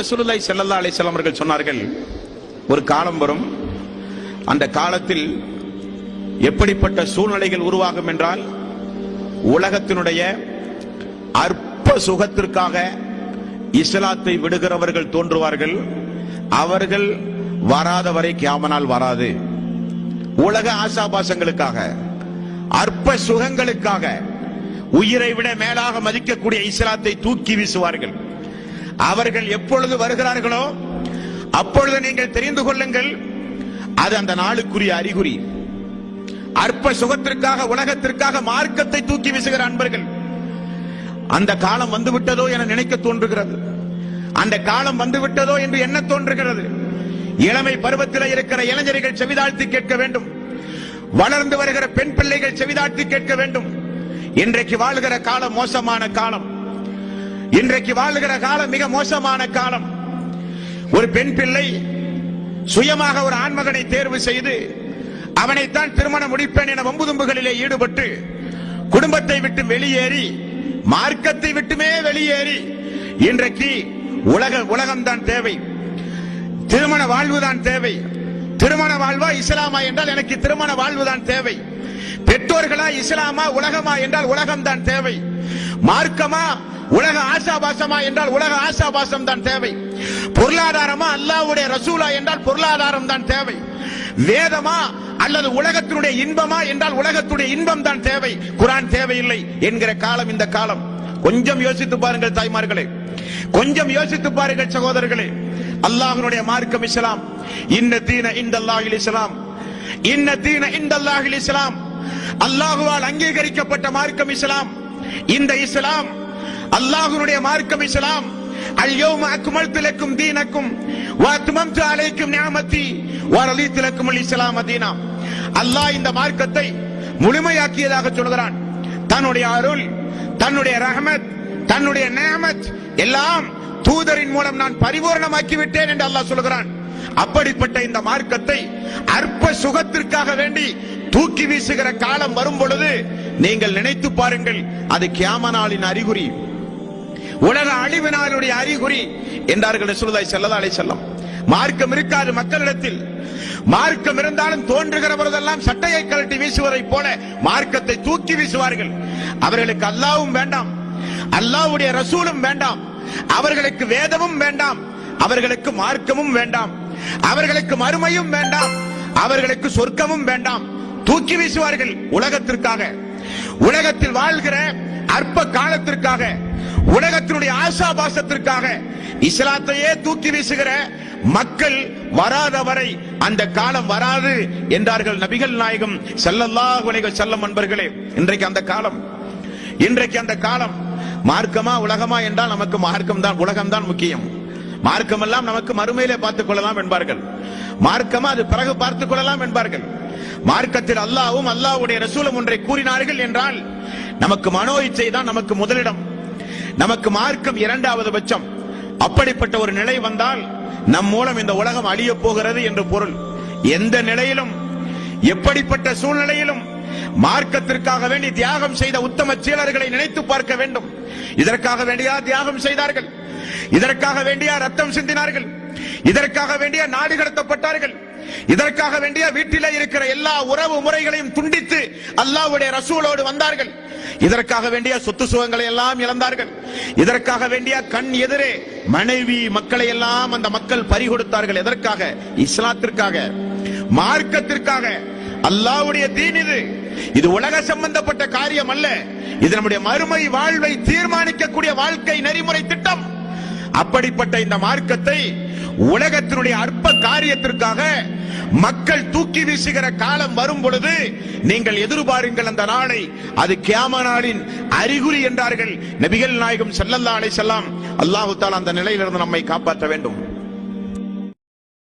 ரசூலுல்லாய் செல்லல்லா அலைஹி அவர்கள் சொன்னார்கள் ஒரு காலம் வரும் அந்த காலத்தில் எப்படிப்பட்ட சூழ்நிலைகள் உருவாகும் என்றால் உலகத்தினுடைய அற்ப சுகத்திற்காக இஸ்லாத்தை விடுகிறவர்கள் தோன்றுவார்கள். அவர்கள் வராத வரை கியாமனால் வராது. உலக ஆசாபாசங்களுக்காக அற்ப சுகங்களுக்காக உயிரை விட மேலாக மதிக்கக்கூடிய இஸ்லாத்தை தூக்கி வீசுவார்கள். அவர்கள் எப்பொழுது வருகிறார்களோ அப்பொழுது நீங்கள் தெரிந்து கொள்ளுங்கள் அது அந்த நாளுக்குரிய அறிகுறி. அற்ப சுகத்திற்காக உலகத்திற்காக மார்க்கத்தை தூக்கி வீசுகிற அன்பர்கள். அந்த காலம் வந்துவிட்டதோ என நினைக்க தோன்றுகிறது. அந்த காலம் வந்து விட்டதோ என்று என்ன தோன்றுகிறது? இளமை பருவத்தில் இருக்கிற இளைஞர்கள் செவிதாழ்த்தி கேட்க வேண்டும். வளர்ந்து வருகிற பெண் பிள்ளைகள் செவிதாழ்த்தி கேட்க வேண்டும். இன்றைக்கு வாழ்கிற காலம் மோசமான காலம். இன்றைக்கு வாழுகிற காலம் மிக மோசமான காலம். ஒரு பெண் பிள்ளை சுயமாக ஒரு ஆண்மகனை தேர்வு செய்து அவனைத்தான் திருமணம் முடிப்பேன் என வம்புதும்புகளிலே ஈடுபட்டு குடும்பத்தை விட்டு வெளியேறி மார்க்கத்தை விட்டுமே வெளியேறி இன்றைக்கு உலக உலகம்தான் தேவை. திருமண வாழ்வுதான் தேவை. திருமண வாழ்வா இஸ்லாமா என்றால் எனக்கு திருமண வாழ்வுதான் தேவை. பெற்றோர்களா இஸ்லாமா உலகமா என்றால் உலகம்தான் தேவை. மார்க்கமா உலக ஆசாபாசமா என்றால் உலக ஆசாபாசம் தான் தேவை. பொருளாதாரமா அல்லாஹ்வுடைய ரசூலா என்றால் பொருளாதாரம் தான் தேவை. வேதமா அல்லது உலகத்தினுடைய இன்பமா என்றால் உலகத்துடைய இன்பம் தான் தேவை. குரான் தேவையில்லை என்கிற காலம் இந்த காலம். கொஞ்சம் யோசித்து பாருங்கள் தாய்மார்களே. கொஞ்சம் யோசித்து பாருங்கள் சகோதரர்களே. அல்லாஹனுடைய மார்க்கம் இஸ்லாம். இன்ன தீன இந்த அல்லாஹில் இஸ்லாம். இன்ன தீன இந்த அல்லாஹில் இஸ்லாம். அல்லாஹுவால் அங்கீகரிக்கப்பட்ட மார்க்கம் இஸ்லாம். இந்த இஸ்லாம் அல்லாஹுனுடைய மார்க்கம் இஸ்லாம். அல்யோம் அக்குமல் திலக்கும் தீனக்கும் வாத்துமம் அலைக்கும் ஞாமத்தி வரலி திலக்கும் இஸ்லாம் அதீனா அல்லாஹ் இந்த மார்க்கத்தை முழுமையாக்கியதாக சொல்கிறான். தன்னுடைய அருள் தன்னுடைய ரஹமத் தன்னுடைய நேமத் எல்லாம் தூதரின் மூலம் நான் பரிபூர்ணமாக்கி விட்டேன் என்று அல்லாஹ் சொல்கிறான். அப்படிப்பட்ட இந்த மார்க்கத்தை அற்ப சுகத்திற்காக வேண்டி தூக்கி வீசுகிற காலம் வரும் பொழுது நீங்கள் நினைத்து பாருங்கள் அது கியாம அறிகுறி. உலக அழிவினாலுடைய அறிகுறி என்றார்கள் ரசூலுல்லாஹி ஸல்லல்லாஹு அலைஹி வஸல்லம். மார்க்கம் இருக்காது மக்களிடத்தில். மார்க்கம் இருந்தாலும் தோன்றுகிற பொழுதெல்லாம் சட்டையை கழட்டி வீசுவதைப் போல மார்க்கத்தை தூக்கி வீசுவார்கள். அவர்களுக்கு அல்லாவும் வேண்டாம். அல்லாஹ்வுடைய ரசூலும் வேண்டாம். அவர்களுக்கு வேதமும் வேண்டாம். அவர்களுக்கு மார்க்கமும் வேண்டாம். அவர்களுக்கு மறுமையும் வேண்டாம். அவர்களுக்கு சொர்க்கமும் வேண்டாம். தூக்கி வீசுவார்கள் உலகத்திற்காக. உலகத்தில் வாழ்கிற அற்ப காலத்திற்காக. உலகத்தினுடைய ஆசாபாசத்திற்காக இஸ்லாத்தையே தூக்கி வீசுகிற மக்கள் வராத வரை அந்த காலம் வராது என்றார்கள் நபிகள் நாயகம் செல்லல்லாஹ் அலைஹி அன்பர்களே. இன்றைக்கு அந்த காலம். இன்றைக்கு அந்த காலம். மார்க்கமா உலகமா என்றால் நமக்கு மார்க்கம் தான் உலகம் தான் முக்கியம். மார்க்கம் எல்லாம் நமக்கு மறுமையிலே பார்த்துக் கொள்ளலாம் என்பார்கள். மார்க்கமா அது பிறகு பார்த்துக் கொள்ளலாம் என்பார்கள். மார்க்கத்தில் அல்லாவும் அல்லாஹ்வுடைய ரசூலம் ஒன்றை கூறினார்கள் என்றால் நமக்கு மனோ இச்சை தான் நமக்கு முதலிடம். நமக்கு மார்க்கம் இரண்டாவது பட்சம். அப்படிப்பட்ட ஒரு நிலை வந்தால் நம் மூலம் இந்த உலகம் அழிய போகிறது என்று பொருள். எந்த நிலையிலும் எப்படிப்பட்ட சூழ்நிலையிலும் மார்க்கத்திற்காக வேண்டி தியாகம் செய்த உத்தம சீலர்களை நினைத்து பார்க்க வேண்டும். இதற்காக வேண்டியா தியாகம் செய்தார்கள்? இதற்காக வேண்டியா ரத்தம் சிந்தினார்கள்? இதற்காக வேண்டிய நாடு கடத்தப்பட்டார்கள்? இதற்காக வேண்டிய வீட்டிலே இருக்கிற எல்லா உறவு முறைகளையும் துண்டித்து அல்லாவுடைய ரசூலோடு வந்தார்கள். இதற்காக வேண்டிய சொத்து சுகங்களை எல்லாம் இழந்தார்கள். இதற்காக வேண்டிய கண் எதிரே மனைவி மக்களை எல்லாம் அந்த மக்கள் பறிகொடுத்தார்கள். எதற்காக? இஸ்லாத்திற்காக. மார்க்கத்திற்காக. அல்லாஹ்வுடைய தீன் இது. இது உலக சம்பந்தப்பட்ட காரியம் அல்ல. இது நம்முடைய மறுமை வாழ்வை தீர்மானிக்கக்கூடிய வாழ்க்கை நெறிமுறை திட்டம். அப்படிப்பட்ட இந்த மார்க்கத்தை உலகத்தினுடைய அற்ப காரியத்திற்காக மக்கள் தூக்கி வீசுகிற காலம் வரும் பொழுது நீங்கள் எதிர்பாருங்கள் அந்த நாளை. அது கியாம நாளின் அறிகுறி என்றார்கள். நபிகள் நாயகம் செல்லல்லா அலை செல்லாம் அல்லாஹு தஆலா அந்த நிலையிலிருந்து நம்மை காப்பாற்ற வேண்டும்.